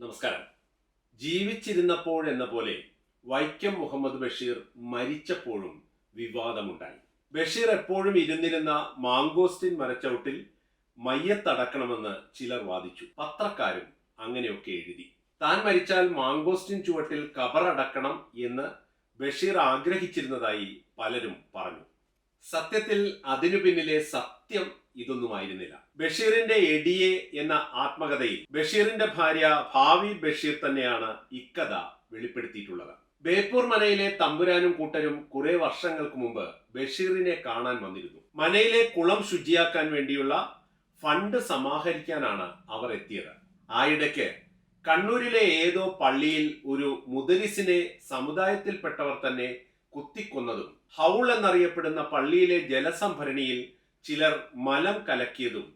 നമസ്കാരം. ജീവിച്ചിരുന്നപ്പോഴെന്ന പോലെ വൈക്കം മുഹമ്മദ് ബഷീർ മരിച്ചപ്പോഴും വിവാദമുണ്ടായി. ബഷീർ എപ്പോഴും ഇരുന്നിരുന്ന മാങ്കോസ്റ്റിൻ മരച്ചവിട്ടിൽ മയ്യത്തടക്കണമെന്ന് ചിലർ വാദിച്ചു. പത്രക്കാരും അങ്ങനെയൊക്കെ എഴുതി. താൻ മരിച്ചാൽ മാങ്കോസ്റ്റിൻ ചുവട്ടിൽ കബറടക്കണം എന്ന് ബഷീർ ആഗ്രഹിച്ചിരുന്നതായി പലരും പറഞ്ഞു. സത്യത്തിൽ അതിനു പിന്നിലെ സത്യം ഇതൊന്നുമായിരുന്നില്ല. ബഷീറിന്റെ എഡിയെ എന്ന ആത്മകഥയിൽ ബഷീറിന്റെ ഭാര്യ ഭാവി ബഷീർ തന്നെയാണ് ഇക്കഥ വെളിപ്പെടുത്തിയിട്ടുള്ളത്. ബേപ്പൂർ മനയിലെ തമ്പുരാനും കൂട്ടരും കുറെ വർഷങ്ങൾക്ക് മുമ്പ് ബഷീറിനെ കാണാൻ വന്നിരുന്നു. മനയിലെ കുളം ശുചിയാക്കാൻ വേണ്ടിയുള്ള ഫണ്ട് സമാഹരിക്കാനാണ് അവർ എത്തിയത്. ആയിടയ്ക്ക് കണ്ണൂരിലെ ഏതോ പള്ളിയിൽ ഒരു മുദരിസിനെ സമുദായത്തിൽപ്പെട്ടവർ തന്നെ കുത്തിക്കൊന്നതും ഹൗൾ എന്നറിയപ്പെടുന്ന പള്ളിയിലെ ജലസംഭരണിയിൽ ചിലർ മലം കലക്കിയതും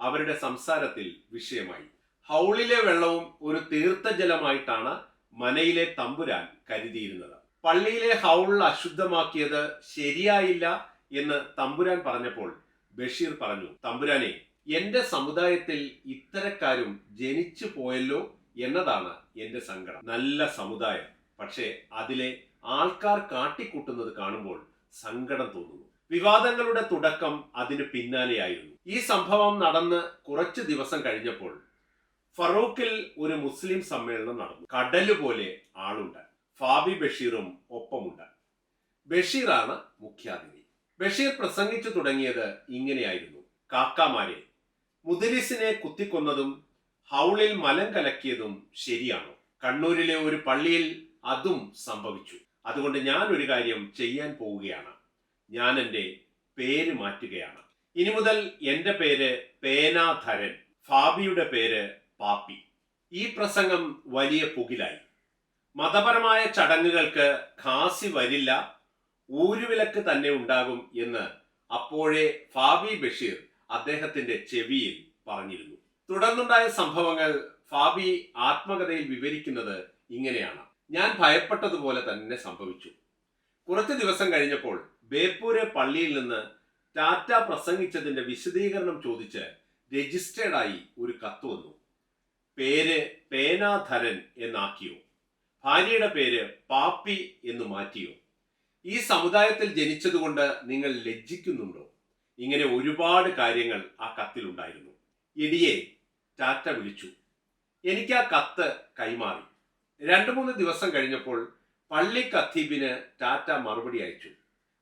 അവരുടെ സംസാരത്തിൽ വിഷയമായി. ഹൗളിലെ വെള്ളവും ഒരു തീർത്ഥജലമായിട്ടാണ് മനയിലെ തമ്പുരാൻ കരുതിയിരുന്നത്. പള്ളിയിലെ ഹൗൾ അശുദ്ധമാക്കിയത് ശരിയായില്ല എന്ന് തമ്പുരാൻ പറഞ്ഞപ്പോൾ ബഷീർ പറഞ്ഞു തമ്പുരാനെ എന്റെ സമുദായത്തിൽ ഇത്തരക്കാരും ജനിച്ചു പോയല്ലോ എന്നതാണ് എന്റെ സങ്കടം. നല്ല സമുദായം പക്ഷേ അതിലെ ആൾക്കാർ കാട്ടിക്കൂട്ടുന്നത് കാണുമ്പോൾ സങ്കടം തോന്നുന്നു. വിവാദങ്ങളുടെ തുടക്കം അതിന് പിന്നാലെയായിരുന്നു. ഈ സംഭവം നടന്ന് കുറച്ചു ദിവസം കഴിഞ്ഞപ്പോൾ ഫറൂഖിൽ ഒരു മുസ്ലിം സമ്മേളനം നടന്നു. കടലുപോലെ ആളുണ്ട്. ഫാബി ബഷീറും ഒപ്പമുണ്ട്. ബഷീറാണ് മുഖ്യാതിഥി. ബഷീർ പ്രസംഗിച്ചു തുടങ്ങിയത് ഇങ്ങനെയായിരുന്നു. കാക്കാമാരെ മുദരിസിനെ കുത്തിക്കൊന്നതും ഹൗളിൽ മലം കലക്കിയതും ശരിയാണോ? കണ്ണൂരിലെ ഒരു പള്ളിയിൽ അതും സംഭവിച്ചു. അതുകൊണ്ട് ഞാൻ ഒരു കാര്യം ചെയ്യാൻ പോവുകയാണ്. ഞാൻ എന്റെ പേര് മാറ്റുകയാണ്. ഇനി മുതൽ എന്റെ പേര് പേനാധരൻ ഫാബിയുടെ പേര് പാപ്പി. ഈ പ്രസംഗം വലിയ പുകിലായി. മതപരമായ ചടങ്ങുകൾക്ക് ഖാസി വരില്ല ഊരുവിലക്ക് തന്നെ ഉണ്ടാകും എന്ന് അപ്പോഴേ ഫാബി ബഷീർ അദ്ദേഹത്തിന്റെ ചെവിയിൽ പറഞ്ഞിരുന്നു. തുടർന്നുണ്ടായ സംഭവങ്ങൾ ഫാബി ആത്മകഥയിൽ വിവരിക്കുന്നത് ഇങ്ങനെയാണ്. ഞാൻ ഭയപ്പെട്ടതുപോലെ തന്നെ സംഭവിച്ചു. കുറച്ച് ദിവസം കഴിഞ്ഞപ്പോൾ ബേപ്പൂരെ പള്ളിയിൽ നിന്ന് ടാറ്റ പ്രസംഗിച്ചതിന്റെ വിശദീകരണം ചോദിച്ച് രജിസ്റ്റേർഡായി ഒരു കത്ത് വന്നു. പേര് പേനാധരൻ എന്നാക്കിയോ. ഭാര്യയുടെ പേര് പാപ്പി എന്ന് മാറ്റിയോ. ഈ സമുദായത്തിൽ ജനിച്ചതുകൊണ്ട് നിങ്ങൾ ലജ്ജിക്കുന്നുണ്ടോ? ഇങ്ങനെ ഒരുപാട് കാര്യങ്ങൾ ആ കത്തിലുണ്ടായിരുന്നു ഇടിയെ ടാറ്റ വിളിച്ചു. എനിക്ക് ആ കത്ത് കൈമാറി. രണ്ടു മൂന്ന് ദിവസം കഴിഞ്ഞപ്പോൾ പള്ളി ഖത്തീബിന് ടാറ്റ മറുപടി അയച്ചു.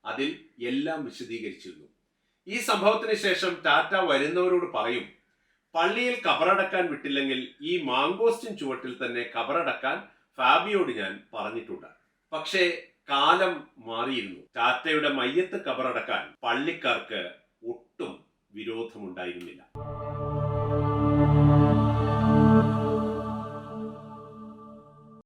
അതിൽ എല്ലാം വിശദീകരിച്ചിരുന്നു. ഈ സംഭവത്തിന് ശേഷം ടാറ്റ വരുന്നവരോട് പറയും പള്ളിയിൽ കബറടക്കാൻ വിട്ടില്ലെങ്കിൽ ഈ മാങ്കോസ്റ്റിൻ ചുവട്ടിൽ തന്നെ കബറടക്കാൻ ഫാബിയോട് ഞാൻ പറഞ്ഞിട്ടുണ്ട്. പക്ഷേ കാലം മാറിയിരുന്നു. ടാറ്റയുടെ മയ്യത്ത് കബറടക്കാൻ പള്ളിക്കാർക്ക് ഒട്ടും വിരോധമുണ്ടായിരുന്നില്ല.